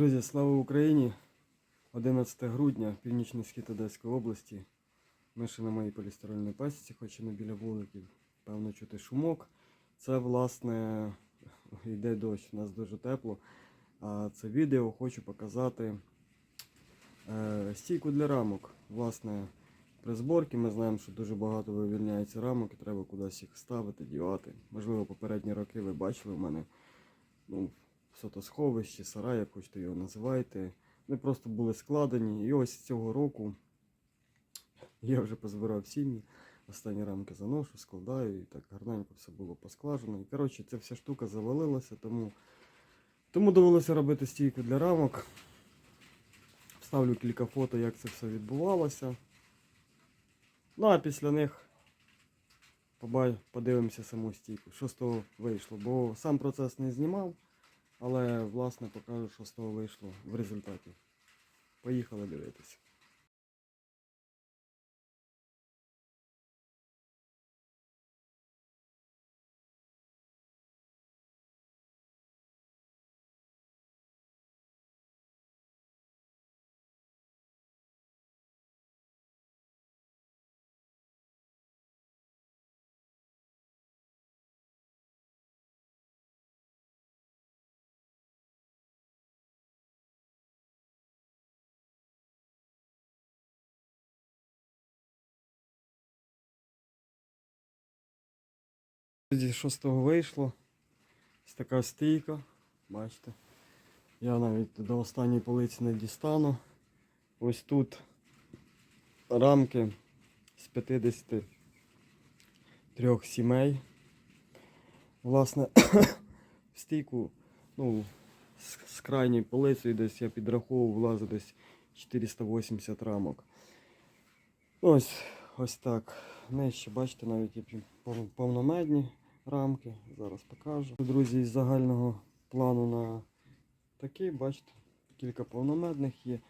Друзі, слава Україні! 11 грудня, північний схід Одеської області. Ми ще на моїй полістирольній пасіці, хоч і не біля вуликів. Певно чути шумок. Це, власне, йде дощ, у нас дуже тепло. А це відео хочу показати е, стійку для рамок. Власне, при зборці ми знаємо, що дуже багато вивільняється рамок і треба кудись їх ставити, дівати. Можливо, попередні роки ви бачили в мене ну, сотосховище, сарай, як хочете його називайте. Вони просто були складені. І ось цього року я вже позбирав сім'ї. Останні рамки заношу, складаю і так гарненько все було поскладено. І коротше, ця вся штука завалилася, тому, тому довелося робити стійку для рамок. Вставлю кілька фото, як це все відбувалося. Ну а після них подивимося саму стійку, що з того вийшло. Бо сам процес не знімав, але власне покажу, що з того вийшло в результаті. Поїхали дивитися. Друзі, Що з того вийшло? Ось така стійка. Бачите. Я навіть до останньої полиці не дістану. Ось тут рамки з 53 сімей. Власне, в стійку, ну, з, з крайньої полиці десь я підраховував, влазить десь 480 рамок. Ось, ось так. Нижче, бачите, навіть є повномедні рамки. Зараз покажу. Друзі, із загального плану на такий, бачите, кілька повномедних є.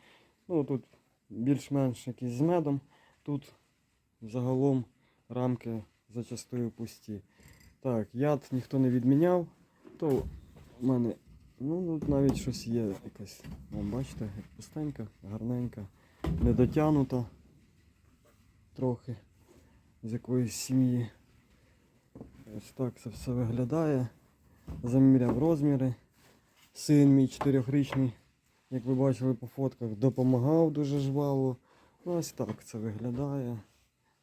Ну тут більш-менш якісь з медом. Тут загалом рамки зачастую пусті. Так, яд ніхто не відміняв, то в мене ну, тут навіть щось є якась. Бачите, пустенька, гарненька, не дотягнута трохи з якоїсь сім'ї. Ось так це все виглядає. Заміряв розміри. Син мій чотирьохрічний, як ви бачили по фотках, допомагав дуже жваво. Ось так це виглядає.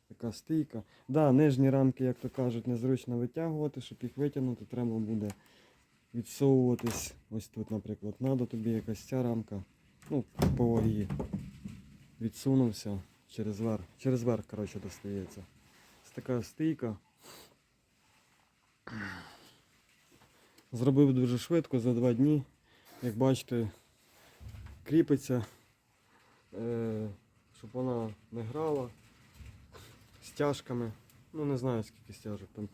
Така стійка. Да, нижні рамки, як то кажуть, незручно витягувати, щоб їх витягнути, треба буде відсовуватись. Ось тут, наприклад, треба тобі якась ця рамка. Ну, по вагі. Відсунувся через верх. Через верх, коротше, достається. Ось така стійка. Зробив дуже швидко за два дні. Як бачите, кріпиться, е, щоб вона не грала стяжками. Ну не знаю скільки стяжок там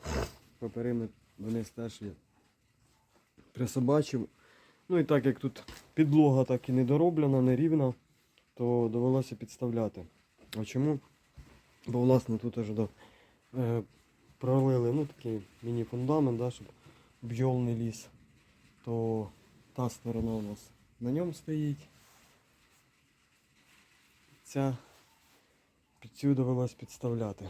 по периметру вниз теж є. Присобачив. Ну і так як тут підлога так і не дороблена, не рівна, то довелося підставляти. А чому? Бо власне тут аж до, е, пролили ну, такий міні-фундамент, да, щоб бджол не ліз. То та сторона у нас на ньому стоїть. Ця під цю довелось підставляти.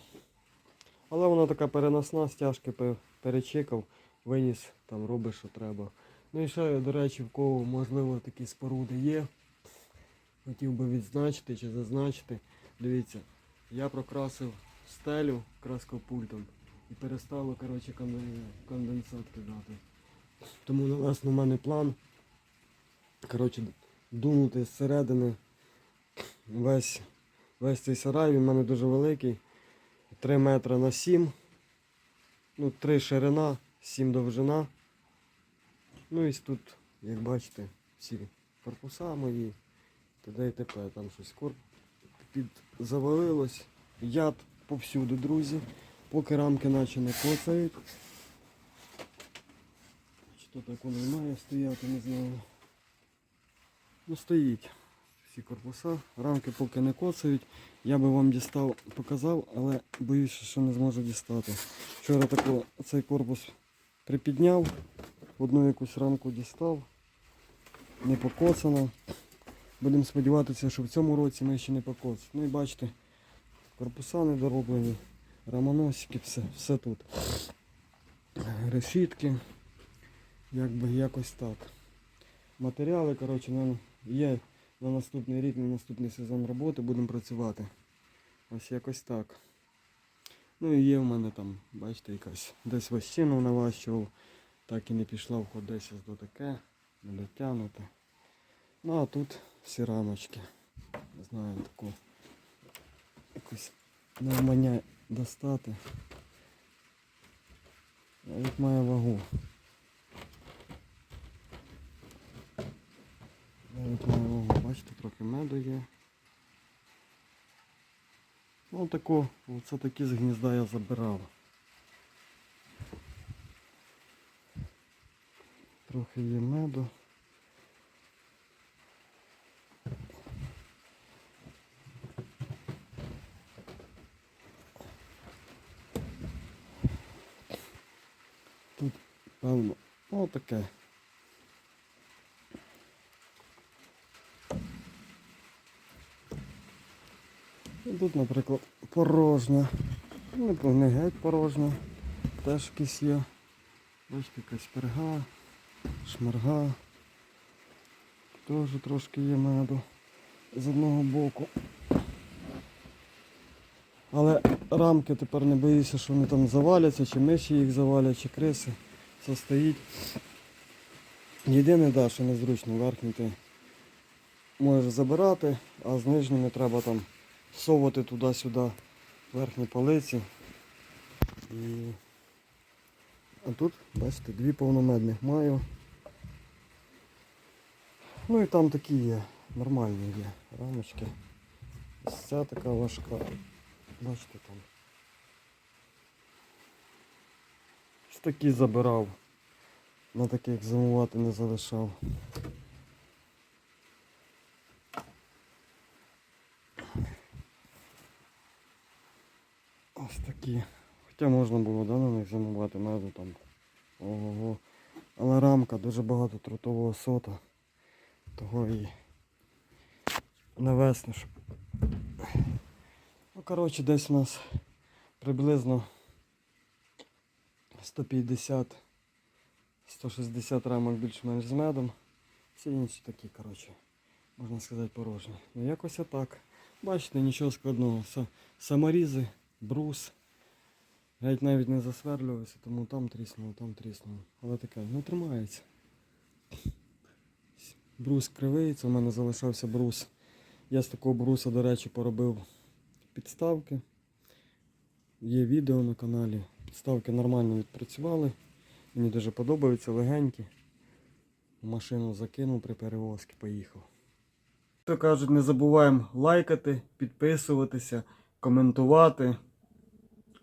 Але вона така переносна, стяжки пе- перечекав, виніс, там робиш, що треба. Ну і ще, до речі, в кого можливо такі споруди є. Хотів би відзначити чи зазначити. Дивіться, я прокрасив стелю краскопультом і перестало коротше, конденсат кидати. Тому на нас на мене план коротше, дунути зсередини весь, весь цей сарай, він в мене дуже великий. 3 метри на 7. Ну, 3 ширина, 7 довжина. Ну і тут, як бачите, всі корпуса мої. т.д. і т.п. Там щось корп завалилось. Яд повсюди, друзі. Поки рамки наче не коцають. Чи то так воно має стояти, не знаю. Ну стоїть всі корпуса. Рамки поки не коцають. Я би вам дістав, показав, але боюся, що не зможу дістати. Вчора тако цей корпус припідняв, одну якусь рамку дістав. не покоцано. Будемо сподіватися, що в цьому році ми ще не покоцимо. Ну і бачите, корпуса недороблені, рамоносики, все, все тут. Решітки, якби якось так. Матеріали, коротше, є на наступний рік, на наступний сезон роботи будемо працювати. Ось якось так. Ну і є в мене там, бачите, якась десь вощину наващував, так і не пішла в ход десь до таке, не дотягнуте. Ну а тут всі рамочки. Не знаю, таку якусь навмання достати. Навіть має вагу. Навіть має вагу. Бачите, трохи меду є. Ну таку, оце такі з гнізда я забирав. Трохи є меду. Тут, певно, ну таке. І тут, наприклад, порожня. Ну, Не, не геть порожня. Теж якісь є. Бачите, якась перга, шмарга. Теж трошки є меду з одного боку. Але рамки тепер не боюся, що вони там заваляться, чи миші їх завалять, чи криси. Все стоїть. Єдине, да, що незручно, верхній ти можеш забирати, а з нижніми треба там совати туди-сюди верхні полиці. І... А тут, бачите, дві повномедних маю. Ну і там такі є, нормальні є рамочки. Ось ця така важка. Бачите там. Такі забирав. На таких зимувати не залишав. Ось такі. Хоча можна було да, на них зимувати меду там. Ого. Але рамка дуже багато трутового сота. Того і навесно, щоб. Ну, коротше, десь у нас приблизно 150 160 рамок більш-менш з медом. Всі інші такі, коротше, можна сказати, порожні. Ну якось отак. Бачите, нічого складного. Саморізи, брус. Геть навіть не засверлювався, тому там тріснуло, там тріснуло. Але таке, ну тримається. Брус кривий, це в мене залишався брус. Я з такого бруса, до речі, поробив підставки. Є відео на каналі. Підставки нормально відпрацювали. Мені дуже подобаються, легенькі. Машину закинув при перевозці, поїхав. То кажуть, не забуваємо лайкати, підписуватися, коментувати.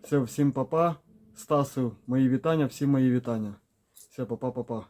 Все, всім папа. Стасу, мої вітання, всім мої вітання. Все, папа-папа.